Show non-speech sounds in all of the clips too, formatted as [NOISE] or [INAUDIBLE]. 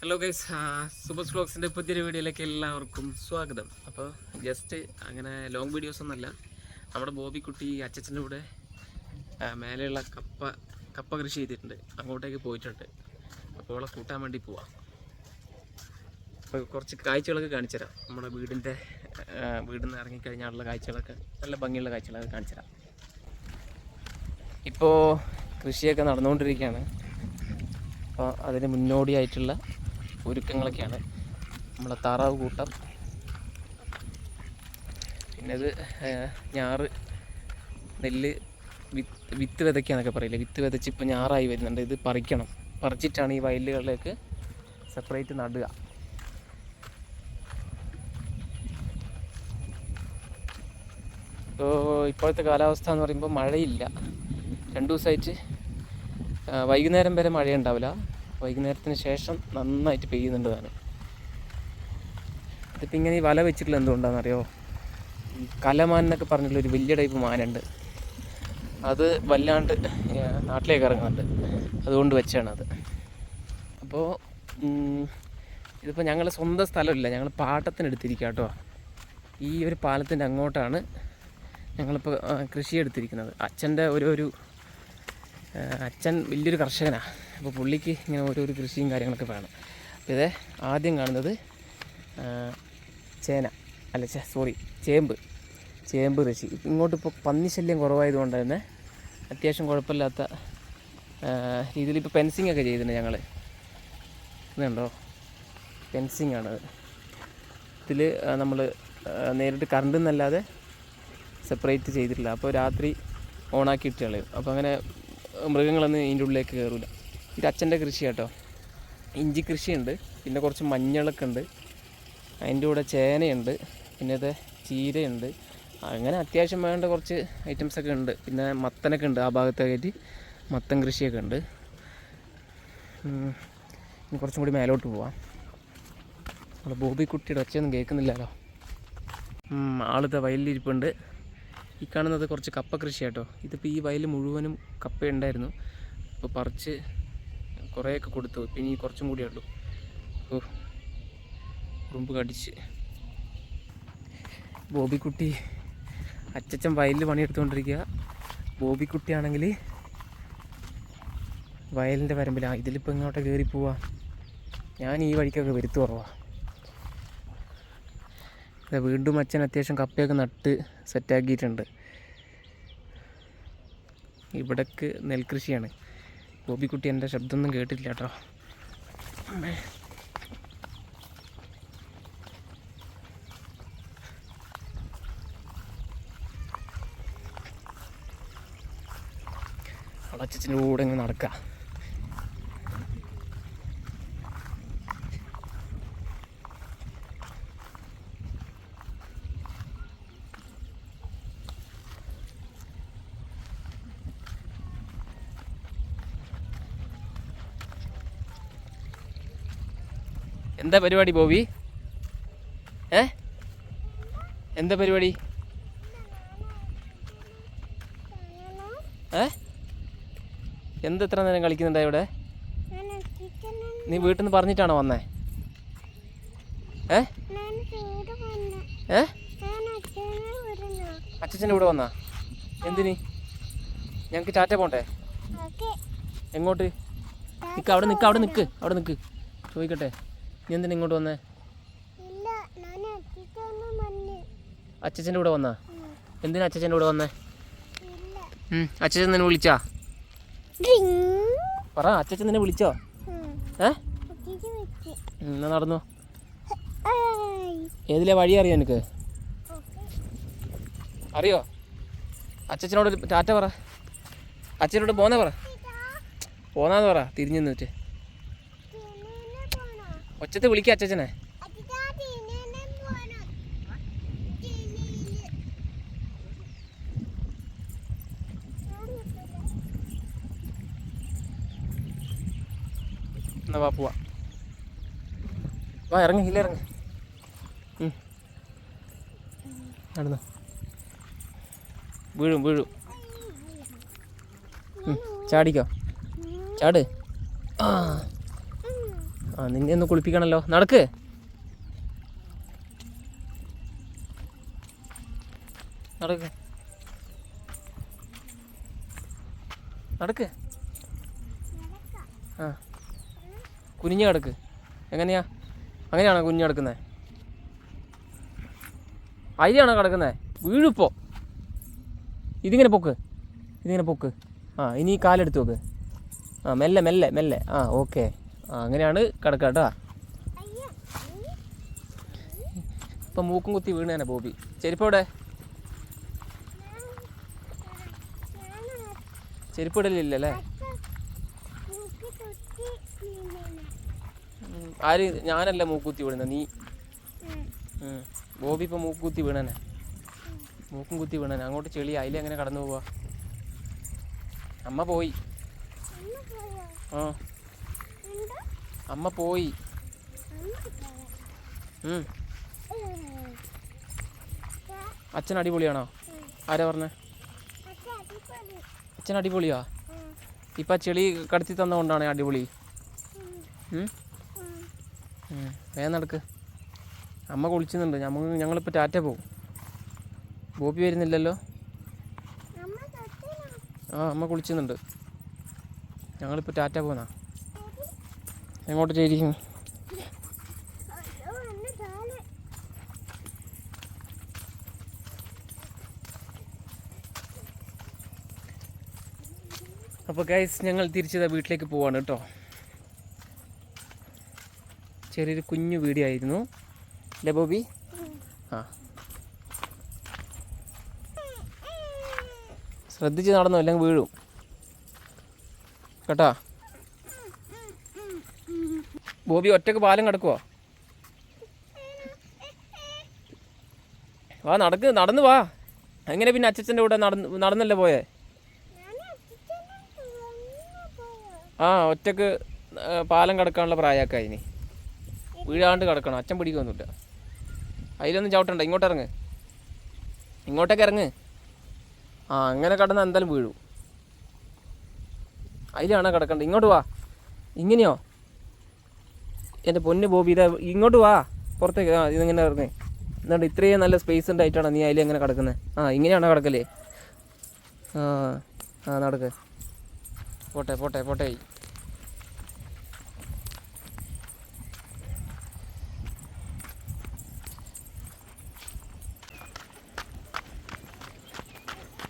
Hello guys super ബ്ലോഗ്സിന്റെ പുതിയൊരു വീഡിയോയിലേക്ക് എല്ലാവർക്കും സ്വാഗതം. അപ്പോൾ ജസ്റ്റ് അങ്ങനെ ലോങ് വീഡിയോസ് ഒന്നുമല്ല. നമ്മുടെ ബോബിക്കുട്ടി അച്ചച്ചന്റെ കൂടെ മേലെയുള്ള കപ്പ കപ്പ കൃഷി ചെയ്തിട്ടുണ്ട്. അങ്ങോട്ടേക്ക് പോയിട്ടുണ്ട്. അപ്പോൾ അവളെ കൂട്ടാൻ വേണ്ടി പോവാം. അപ്പോൾ കുറച്ച് കാഴ്ചകളൊക്കെ കാണിച്ചുതരാം. നമ്മുടെ വീടിന്റെ വീടിൽ നിന്ന് ഇറങ്ങിക്കഴിഞ്ഞാലുള്ള കാഴ്ചകളൊക്കെ നല്ല ഭംഗിയുള്ള കാഴ്ചകളൊക്കെ കാണിച്ചുതരാം. ഇപ്പോൾ കൃഷിയൊക്കെ നടന്നുകൊണ്ടിരിക്കുകയാണ്. അപ്പോൾ അതിന് മുന്നോടിയായിട്ടുള്ള ഒരുക്കങ്ങളൊക്കെയാണ്. നമ്മളെ താറാവ് കൂട്ടം. പിന്നെ അത് ഞാറ് നെല്ല് വിത്ത് വിത്ത് വിതയ്ക്കാന്നൊക്കെ പറയില്ലേ? വിത്ത് വിതച്ച് ഇപ്പോൾ ഞാറായി വരുന്നുണ്ട്. ഇത് പറിക്കണം. പറിച്ചിട്ടാണ് ഈ വയലുകളിലേക്ക് സെപ്പറേറ്റ് നടുക. ഇപ്പോൾ ഇപ്പോഴത്തെ കാലാവസ്ഥ എന്ന് പറയുമ്പോൾ മഴയില്ല. രണ്ട് ദിവസമായിട്ട് വൈകുന്നേരം വരെ മഴയുണ്ടാവില്ല. വൈകുന്നേരത്തിന് ശേഷം നന്നായിട്ട് പെയ്യുന്നുണ്ട് താനും. ഇതിപ്പോൾ ഇങ്ങനെ ഈ വല വെച്ചിട്ടുള്ള എന്തുകൊണ്ടാണെന്നറിയോ? ഈ കലമാൻ എന്നൊക്കെ പറഞ്ഞിട്ടുള്ള ഒരു വലിയ ടൈപ്പ് മാനുണ്ട്. അത് വല്ലാണ്ട് നാട്ടിലേക്ക് ഇറങ്ങുന്നുണ്ട്. അതുകൊണ്ട് വെച്ചാണ് അത്. അപ്പോൾ ഇതിപ്പോൾ ഞങ്ങളുടെ സ്വന്തം സ്ഥലമില്ല. ഞങ്ങൾ പാട്ടത്തിനെടുത്തിരിക്കുക കേട്ടോ ഈ ഒരു പാലത്തിന്റെ അങ്ങോട്ടാണ് ഞങ്ങളിപ്പോൾ കൃഷി എടുത്തിരിക്കുന്നത് അച്ഛന്റെ ഒരു ഒരു അച്ഛൻ വലിയൊരു കർഷകനാണ് അപ്പോൾ പുള്ളിക്ക് ഇങ്ങനെ ഓരോരോ കൃഷിയും കാര്യങ്ങളൊക്കെ വേണം. അപ്പോൾ ഇത് ആദ്യം കാണുന്നത് ചേന. അല്ല സോറി ചേമ്പ്. ചേമ്പ് കൃഷി. ഇങ്ങോട്ട് ഇപ്പോൾ പന്നിശല്യം കുറവായതുകൊണ്ട് തന്നെ അത്യാവശ്യം കുഴപ്പമില്ലാത്ത രീതിയിൽ ഇപ്പോൾ ഫെൻസിങ് ഒക്കെ ചെയ്തിട്ടുണ്ട് ഞങ്ങൾ ഇതുണ്ടോ? ഫെൻസിങ് ആണ് ഇതിൽ നമ്മൾ നേരിട്ട് കറണ്ട് എന്നല്ലാതെ സെപ്പറേറ്റ് ചെയ്തിട്ടില്ല. അപ്പോൾ രാത്രി ഓണാക്കി ഇട്ട് കളയും അപ്പോൾ അങ്ങനെ മൃഗങ്ങളൊന്നും ഇതിന്റെ ഉള്ളിലേക്ക് കയറില്ല ഇത് അച്ഛന്റെ കൃഷി കേട്ടോ ഇഞ്ചി കൃഷിയുണ്ട് പിന്നെ കുറച്ച് മഞ്ഞളൊക്കെ ഉണ്ട് അതിന്റെ കൂടെ ചേനയുണ്ട് പിന്നെ ഇത് ചീരയുണ്ട്. അങ്ങനെ അത്യാവശ്യം വേണ്ട കുറച്ച് ഐറ്റംസൊക്കെ ഉണ്ട്. പിന്നെ മത്തനൊക്കെ ഉണ്ട് ആ ഭാഗത്തൊക്കെ മത്തൻ കൃഷിയൊക്കെ ഉണ്ട്. ഇനി കുറച്ചും കൂടി മേലോട്ട് പോവാം. നമ്മുടെ ബോബി കുട്ടിയുടെ ഒച്ചയൊന്നും കേൾക്കുന്നില്ലല്ലോ. ആളിത് വയലിലിരിപ്പുണ്ട്. ഈ കാണുന്നത് കുറച്ച് കപ്പ കൃഷി കേട്ടോ ഇതിപ്പോൾ ഈ വയൽ മുഴുവനും കപ്പ ഉണ്ടായിരുന്നു അപ്പോൾ പറിച്ച് കുറേയൊക്കെ കൊടുത്തു. ഇപ്പം ഇനി കുറച്ചും കൂടി ഉള്ളൂ. ഓ ഉറുമ്പ് കടിച്ച്. ബോബിക്കുട്ടി അച്ചച്ചൻ വയലിൽ പണിയെടുത്തുകൊണ്ടിരിക്കുക ബോബിക്കുട്ടിയാണെങ്കിൽ വയലിന്റെ വരമ്പിലാണ് ഇതിലിപ്പോൾ ഇങ്ങോട്ട് കയറി പോവാ. ഞാൻ ഈ വഴിക്കൊക്കെ വരുത്തു കുറവാണ് വീണ്ടും അച്ഛൻ അത്യാവശ്യം കപ്പയൊക്കെ നട്ട് സെറ്റാക്കിയിട്ടുണ്ട്. ഇവിടേക്ക് നെൽകൃഷിയാണ്. ഗോപിക്കുട്ടി എന്റെ ശബ്ദമൊന്നും കേട്ടില്ല കേട്ടോ. അമ്മേ. അച്ഛന്റെ കൂടെ ഇങ്ങനെ നടക്കുക. എന്താ പരിപാടി ബോബി? ഏ? എന്താ പരിപാടി? ഏ? എന്ത് എത്ര നേരം കളിക്കുന്നുണ്ടാ ഇവിടെ? നീ വീട്ടിൽ നിന്ന് പറഞ്ഞിട്ടാണോ വന്നേ? ഏ? ഏ? അച്ഛന്റെ കൂടെ വന്നാ? എന്തിനി? ഞങ്ങൾക്ക് ചാറ്റ പോണ്ടേ? എങ്ങോട്ട്? നിൽക്ക് അവിടെ നിൽക്ക് അവിടെ നിൽക്ക് അവിടെ നിൽക്ക് ചോദിക്കട്ടെ. നീ എന്തിനാ ഇങ്ങോട്ട് വന്നേ? അച്ഛന്റെ കൂടെ വന്നാ? എന്തിനാ അച്ഛന്റെ കൂടെ വന്നേ? അച്ഛൻ നിന്നെ വിളിച്ചാ? പറ അച്ഛൻ നിന്നെ വിളിച്ചോ? ഏ? എന്നാ നടന്നു? ഏതിലെ വഴി അറിയോ എനിക്ക് അറിയോ? അച്ഛനോട് ടാറ്റ പറ. അച്ഛനോട് പോന്നേ പറ. പോന്നാന്ന് പറ തിരിഞ്ഞു നിന്നിട്ട്. ഒച്ചത്ത് വിളിക്കുക അച്ഛനെ എന്നാ വാ പോവാ. വാ ഇറങ്ങി ഇല്ല ഇറങ്ങി. നടന്നു. വീഴും വീഴും. ചാടിക്കോ. ചാട്. ആ. ആ നിന്നെ ഒന്ന് കുളിപ്പിക്കണല്ലോ. നടക്ക്. നടക്ക്. നടക്ക്. ആ. കുനിഞ്ഞ് കിടക്ക് എങ്ങനെയാ? അങ്ങനെയാണോ കുഞ്ഞ് കിടക്കുന്നത് അതിലാണോ കിടക്കുന്നത് വീഴിപ്പോ ഇതിങ്ങനെ പൊക്ക്. ഇതിങ്ങനെ പൊക്ക്. ആ ഇനി കാലെടുത്ത് നോക്ക് ആ മെല്ലെ മെല്ലെ മെല്ലെ. ആ ഓക്കെ. അങ്ങനെയാണ് കിടക്കുക കേട്ടോ ഇപ്പം മൂക്കും കുത്തി വീണേനെ ബോബി. ചെരുപ്പവിടെ എവിടെ? ചെരുപ്പ് ഇടലില്ലല്ലേ? ആര് ഞാനല്ല മൂക്കുത്തി വീണ നീ? ബോബി ഇപ്പം മൂക്കുത്തി വീണനെ. മൂക്കും കുത്തി വീണനെ. അങ്ങോട്ട് ചെളി അതിലെ എങ്ങനെ കടന്നു പോവാ? അമ്മ പോയി? ആ. അമ്മ പോയി. അച്ഛൻ അടിപൊളിയാണോ? ആരാ പറഞ്ഞേ? അച്ഛൻ അടിപൊളിയാ? ഇപ്പം ചെളി കടത്തി തന്നുകൊണ്ടാണ് അടിപൊളി. വേഗം നടക്ക്. അമ്മ കുളിച്ചുന്നുണ്ട് ഞമ്മ ഞങ്ങളിപ്പോൾ ടാറ്റ പോകും ബോബി വരുന്നില്ലല്ലോ? ആ അമ്മ കുളിച്ചുന്നുണ്ട് ഞങ്ങളിപ്പോൾ ടാറ്റ പോകുന്ന എങ്ങോട്ട് ചേരിക്കും അപ്പോൾ ഗൈസ് ഞങ്ങൾ തിരിച്ചത് വീട്ടിലേക്ക് പോവാണ് കേട്ടോ. ചെറിയൊരു കുഞ്ഞു വീഡിയോ ആയിരുന്നു. അല്ലേ ബോബി? ആ. ശ്രദ്ധിച്ച് നടന്നു അല്ലെങ്കിൽ വീഴും. കേട്ടോ? ബോബി ഒറ്റയ്ക്ക് പാലം കിടക്കുവോ? വാ നടക്ക് നടന്നു വാ. എങ്ങനെ പിന്നെ അച്ഛന്റെ കൂടെ നടന്ന് നടന്നല്ലേ പോയേ? ആ ഒറ്റയ്ക്ക് പാലം കിടക്കാനുള്ള പ്രായമൊക്കെ ഇനി. വീഴാണ്ട് കിടക്കണം അച്ഛൻ പിടിക്കൊന്നുമില്ല അതിലൊന്നും ചവിട്ടണ്ട ഇങ്ങോട്ട് ഇറങ്ങ്. ഇങ്ങോട്ടേക്ക് ഇറങ്ങ്. ആ അങ്ങനെ കിടന്ന് എന്തായാലും വീഴും. അതിലാണോ കിടക്കണ്ടത്? ഇങ്ങോട്ട് വാ. ഇങ്ങനെയോ? എന്റെ പൊന്ന് ബോബി ഇതാ ഇങ്ങോട്ട് വാ. പുറത്തേക്ക് ആ ഇതിങ്ങനെ ഇറങ്ങ് എന്നിട്ട് ഇത്രയും നല്ല സ്പേസ് ഉണ്ടായിട്ടാണ് നീ അതിൽ എങ്ങനെ കിടക്കുന്നത് ആ ഇങ്ങനെയാണോ കിടക്കല്ലേ ആ ആ നടക്ക്. പോട്ടെ പോട്ടെ പോട്ടെ.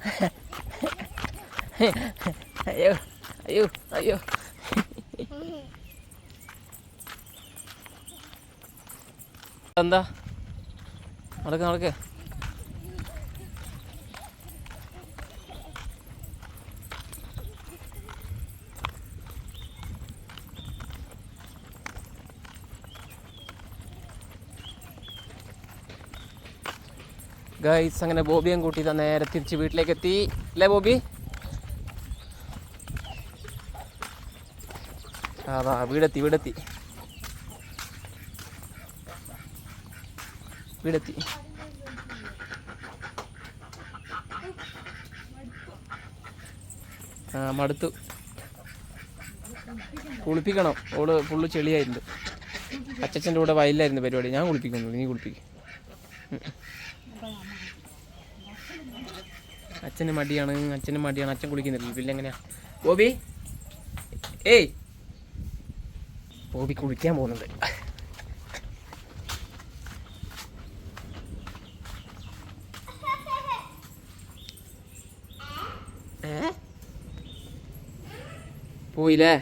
[LAUGHS] അയ്യോ അയ്യോ അയ്യോ. എന്താ? നടക്ക് നടക്ക്. ഗൈസ് അങ്ങനെ ബോബിയും കൂട്ടി ഇതാ നേരെ തിരിച്ച് വീട്ടിലേക്ക് എത്തി അല്ലേ ബോബി അതാ വീടെത്തി വീടെത്തി. വീടെത്തി. ആ മടുത്തു. കുളിപ്പിക്കണം. All full ചെളിയായിരുന്നു. അച്ചച്ചന്റെ കൂടെ വയലിലായിരുന്നു പരിപാടി. ഞാൻ കുളിപ്പിക്കുന്നു. നീ കുളിപ്പിക്കും. അച്ഛന് മടിയാണ്. അച്ഛന് മടിയാണ്. അച്ഛൻ കുളിക്കുന്നില്ല. പിന്നെ എങ്ങനെയാ? ബോബി ഏയ്! ബോബി കുളിക്കാൻ പോകുന്നുണ്ട്. പോയില്ലേ?